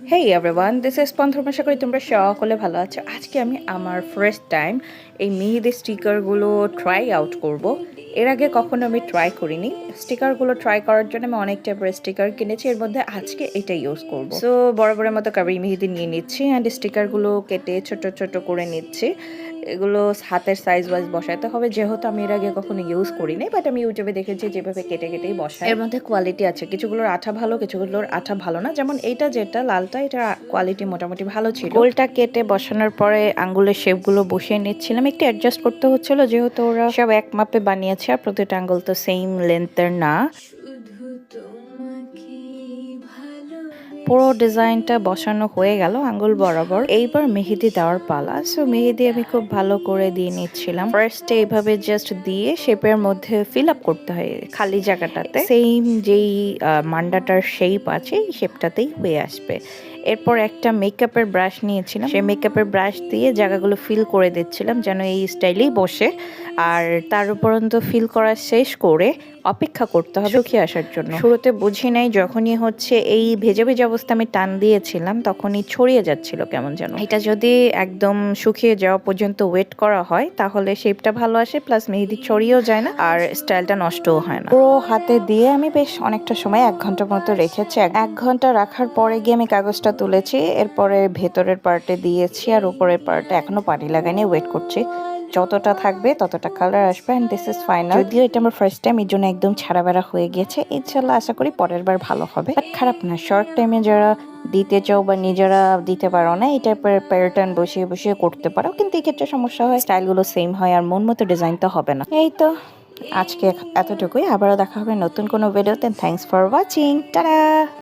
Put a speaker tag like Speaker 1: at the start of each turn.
Speaker 1: Hey everyone this is পন্থর আশা করি তোমরা সকলে ভালো আছো? আজকে আমি আমার ফার্স্ট টাইম এই মেহেদি স্টিকারগুলো ট্রাই আউট করব। এর আগে কখনো আমি ট্রাই করিনি। স্টিকারগুলো ট্রাই করার জন্য আমি অনেক টাইপের স্টিকার কিনেছি। এর মধ্যে আজকে এটা ইউজ করব। সো বড় বড় মতো কাবি মেহেদি নিয়ে নিচ্ছি অ্যান্ড স্টিকারগুলো কেটে ছোট ছোট করে নিচ্ছি। এগুলো হাতের সাইজ ওয়াইজ বসাতে হবে। যেহেতু আমি এর আগে কখনো ইউজ করি করিনি বাট আমি ইউটিউবে দেখেছি যেভাবে কেটে কেটেই বসায়। এর মধ্যে কোয়ালিটি আছে। কিছুগুলোর আঠা ভালো কিছুগুলোর আঠা ভালো না। যেমন এইটা যেটা লালটা এটা কোয়ালিটি মোটামুটি ভালো ছিল। গোলটা কেটে বসানোর পরে আঙ্গুলের শেপগুলো বসিয়ে নিচ্ছিলাম। একটু অ্যাডজাস্ট করতে হচ্ছিল যেহেতু ওরা সব এক মাপে বানিয়েছে আর প্রতিটা আঙ্গুল তো সেম লেন্থের না। পুরো ডিজাইনটা বসানো হয়ে গেল আঙ্গুল বরাবর। এইবার মেহেদি দেওয়ার পালা। সো মেহেদি আমি খুব ভালো করে দিয়ে নিচ্ছিলাম। ফার্স্টে এইভাবে জাস্ট দিয়ে শেপের মধ্যে ফিল আপ করতে হয় খালি জায়গাটাতে। সেম যেই মান্ডাটার শেপ আছে, এই শেপটাতেই হয়ে আসবে। এরপর একটা মেকআপের ব্রাশ নিয়েছিলাম। সেই মেকআপের ব্রাশ দিয়ে জায়গাগুলো ফিল করে দিচ্ছিলাম যেন এই স্টাইলেই বসে। আর তার উপরন্ত ফিল করা শেষ করে অপেক্ষা করতে হবে শুকিয়ে আসার জন্য? শুরুতে বুঝি নাই যখনই হচ্ছে এই ভেজে ভেজে অবস্থা আমি টান দিয়েছিলাম তখনই ছড়িয়ে যাচ্ছিল কেমন যেন। এটা যদি একদম শুকিয়ে যাওয়া পর্যন্ত ওয়েট করা হয় তাহলে শেপটা ভালো আসে প্লাস মেহেদি ছড়িয়েও যায় না আর স্টাইলটা নষ্টও হয় না। পুরো হাতে দিয়ে আমি বেশ অনেকটা সময় এক ঘণ্টার মতো রেখেছি। এক- এক ঘণ্টা রাখার পরে গিয়ে আমি কাগজটা তুলেছি এরপরে ভেতরের পার্টে দিয়েছি আর উপরের পার্টে এখনও পানি লাগাইনি ওয়েট করছি। যতটা থাকবে, ততটা কালার আসবে অ্যান্ড দিস ইজ ফাইনাল যদিও এটা আমার ফার্স্ট টাইম এর জন্য একদম ছাড়া বেড়া হয়ে গেছে ইনশাল্লাহ আশা করি পরের বার ভালো হবে। বাট খারাপ না শর্ট টাইমে যারা দিতে চাও বা নিজেরা দিতে পারো না, এই টাইপের প্যাটার্ন বসিয়ে বসিয়ে করতে পারো। কিন্তু এই ক্ষেত্রে সমস্যা হয় স্টাইলগুলো সেম হয় আর মন মতো ডিজাইন তো হবে না। এই তো, আজকে এতটুকুই। আবারও দেখা হবে নতুন কোনো ভিডিওতে থ্যাংকস ফর ওয়াচিং টাটা